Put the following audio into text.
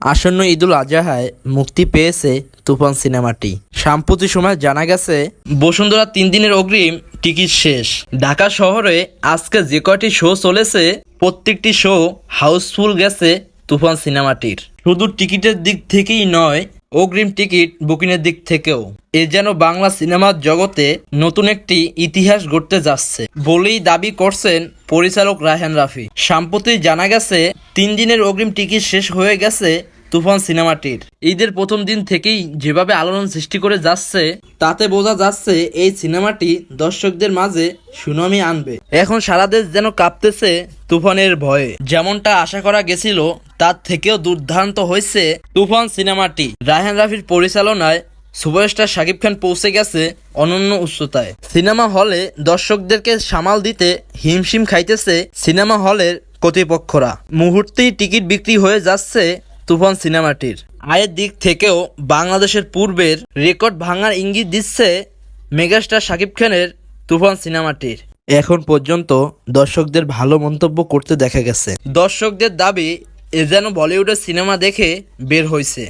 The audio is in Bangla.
আসন্ন ঈদুল আজহায় মুক্তি পেয়েছে তুফান সিনেমাটি। সাম্প্রতি সময় জানা গেছে, বসুন্ধরা তিন দিনের অগ্রিম টিকিট শেষ। ঢাকা শহরে আজকে যে কয়টি শো চলেছে, প্রত্যেকটি শো হাউসফুল গেছে তুফান সিনেমাটির। শুধু টিকিটের দিক থেকেই নয় অগ্রিম টিকিট বুকিংয়ের দিক থেকেও। এ যেন বাংলা সিনেমার জগতে নতুন একটি ইতিহাস গড়তে যাচ্ছে, বলেই দাবি করছেন পরিচালক রায়হান রাফি। সাম্প্রতি জানা গেছে, তিন দিনের অগ্রিম টিকিট শেষ হয়ে গেছে তুফান সিনেমাটির। ঈদের প্রথম দিন থেকেই যেভাবে আলোড়ন সৃষ্টি করে যাচ্ছে, তাতে বোঝা যাচ্ছে এই সিনেমাটি দর্শকদের মাঝে সুনামি আনবে। এখন সারা দেশ যেন কাঁপতেছে তুফানের ভয়ে, যেমনটা আশা করা গেছিল তার থেকেও দুর্দান্ত হয়েছে তুফান সিনেমাটি। রায়হান রাফির পরিচালনায় সুপারস্টার শাকিব খান পৌঁছে গেছে অনন্য উচ্চতায়। সিনেমা হলে দর্শকদেরকে সামাল দিতে হিমশিম খাইতেছে সিনেমা হলের কর্তৃপক্ষরা। মুহূর্তেই টিকিট বিক্রি হয়ে যাচ্ছে তুফান সিনেমাটির। আয়ের দিক থেকেও বাংলাদেশের পূর্বের রেকর্ড ভাঙার ইঙ্গিত দিচ্ছে মেগাস্টার শাকিব খানের তুফান সিনেমাটির। এখন পর্যন্ত দর্শকদের ভালো মন্তব্য করতে দেখা গেছে। দর্শকদের দাবি এ যেন বলিউডের সিনেমা দেখে বের হয়েছে